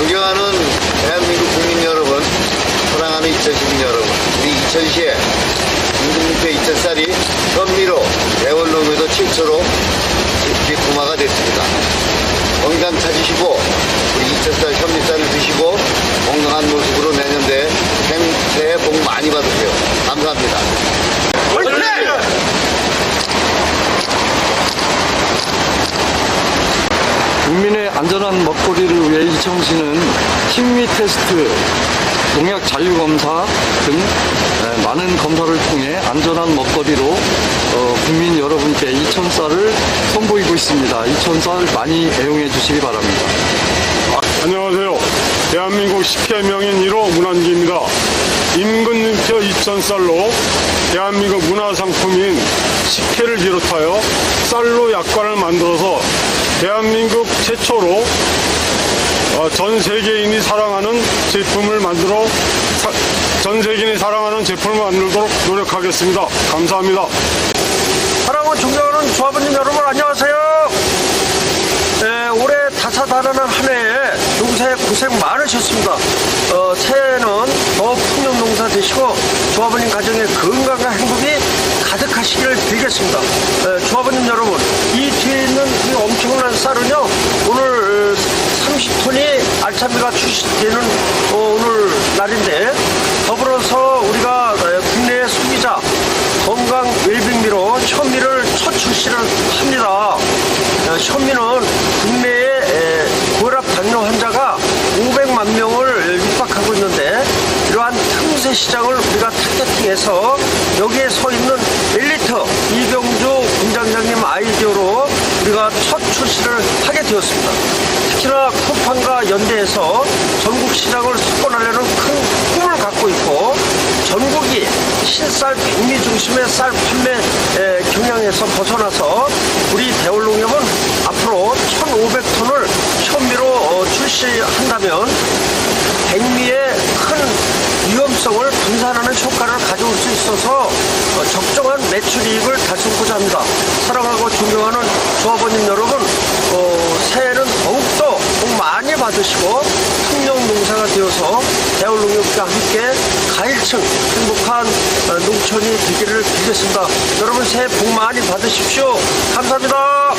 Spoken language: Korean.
존경하는 대한민국 국민 여러분, 사랑하는 2010년 여러분, 우리 2000시에 임금님께 2000쌀이 현미로 최초로 이렇게 구마가 됐습니다. 건강 찾으시고 우리 2000쌀 현미쌀을 드시고 건강한 모습으로 생- 새해 복 많이 받으세요. 감사합니다. 국민의 안전한 먹거리를 위해 이청시는 식미 테스트, 농약 잔류 검사 등 에, 많은 검사를 통해 안전한 먹거리로 어, 국민 여러분께 이천쌀을 선보이고 있습니다. 이천쌀 많이 애용해 주시기 바랍니다. 안녕하세요. 대한민국 식혜명인 1호 문한기입니다. 임금님표 이천쌀로 대한민국 문화상품인 식혜를 비롯하여 쌀로 약관을 만들어서 대한민국 최초로 어, 전 세계인이 사랑하는 제품을 만들어 사- 전 세계인이 사랑하는 제품을 만들도록 노력하겠습니다. 감사합니다. 사랑하고 존경하는 조합원님 여러분 안녕하세요. 네, 올해 다사다난한 한 해에 농사에 고생 많으셨습니다. 어, 새해에는 더 풍년 농사 되시고 조합원님 가정에 건강과 행복이 가득하시기를 빌겠습니다. 네, 조합원님 여러분, 이 뒤에 있는 이 엄청난 쌀은요, 오늘 30톤이 알차미가 출시되는 어, 오늘 날인데 더불어서 우리가 어, 국내의 소비자 건강 웰빙미로 현미를 첫 출시를 합니다. 어, 현미는 국내에 에, 고혈압 당뇨 환자가 500만 명을 육박하고 있는데 이러한 틈새 시장을 우리가 타겟팅해서 여기에 서 있는 엘리트 이병주 공장장님 아이디어로 우리가 첫 출시를 하게 되었습니다. 특히나 쿠팡과 연대해서 전국 시장을 석권하려는 큰 꿈을 갖고 있고 전국이 신쌀 백미 중심의 쌀 판매 에, 경향에서 벗어나서 우리 대울농협은 앞으로 1,500톤을 현미로 어, 출시한다면 백미의 큰 위험성을 분산하는 효과를 가져올 수 있어서 어, 적정한 매출이익을 달성하고자 합니다. 사랑하고 존경하는 조합원님 여러분, 어, 새해는 더욱더 복 많이 받으시고 풍령 농사가 되어서 대울농협과 함께 가일층 행복한 어, 농촌이 되기를 빌겠습니다. 여러분 새해 복 많이 받으십시오. 감사합니다.